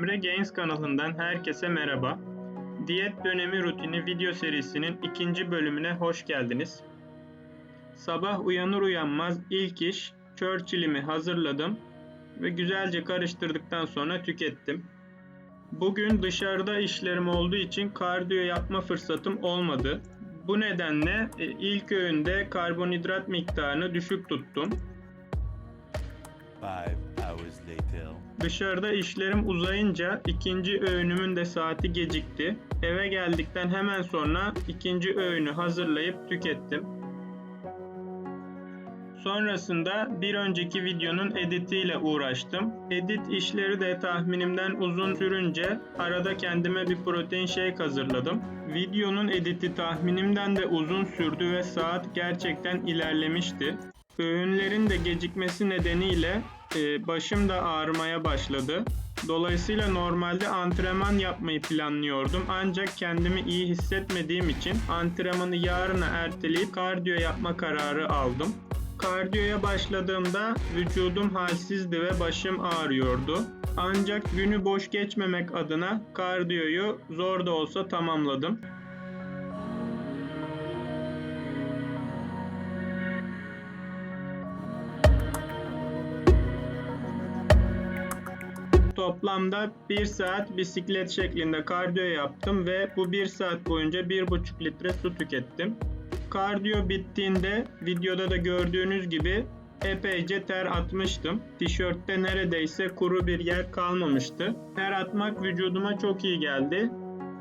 Emre Gains kanalından herkese merhaba. Diyet dönemi rutini video serisinin ikinci bölümüne hoş geldiniz. Sabah uyanır uyanmaz ilk iş Churchill'imi hazırladım ve güzelce karıştırdıktan sonra tükettim. Bugün dışarıda işlerim olduğu için kardiyo yapma fırsatım olmadı. Bu nedenle e, ilk öğünde karbonhidrat miktarını düşük tuttum. Five. Dışarıda işlerim uzayınca ikinci öğünümün de saati gecikti. Eve geldikten hemen sonra ikinci öğünü hazırlayıp tükettim. Sonrasında bir önceki videonun editiyle uğraştım. Edit işleri de tahminimden uzun sürünce arada kendime bir protein shake hazırladım. Videonun editi tahminimden de uzun sürdü ve saat gerçekten ilerlemişti. Öğünlerin de gecikmesi nedeniyle e, başım da ağrımaya başladı. Dolayısıyla normalde antrenman yapmayı planlıyordum ancak kendimi iyi hissetmediğim için antrenmanı yarına erteleyip kardiyo yapma kararı aldım. Kardiyoya başladığımda vücudum halsizdi ve başım ağrıyordu. Ancak günü boş geçmemek adına kardiyoyu zor da olsa tamamladım. Toplamda 1 saat bisiklet şeklinde kardiyo yaptım ve bu 1 saat boyunca 1,5 litre su tükettim. Kardiyo bittiğinde videoda da gördüğünüz gibi epeyce ter atmıştım. Tişörtte neredeyse kuru bir yer kalmamıştı. Ter atmak vücuduma çok iyi geldi.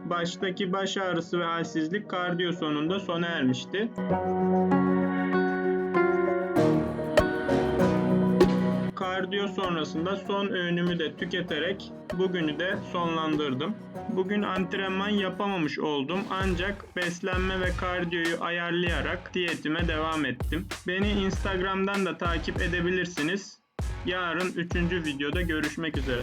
Baştaki baş ağrısı ve halsizlik kardiyo sonunda sona ermişti. Kardiyo sonrasında son öğünümü de tüketerek bugünü de sonlandırdım. Bugün antrenman yapamamış oldum ancak beslenme ve kardiyoyu ayarlayarak diyetime devam ettim. Beni Instagram'dan da takip edebilirsiniz. Yarın 3. videoda görüşmek üzere.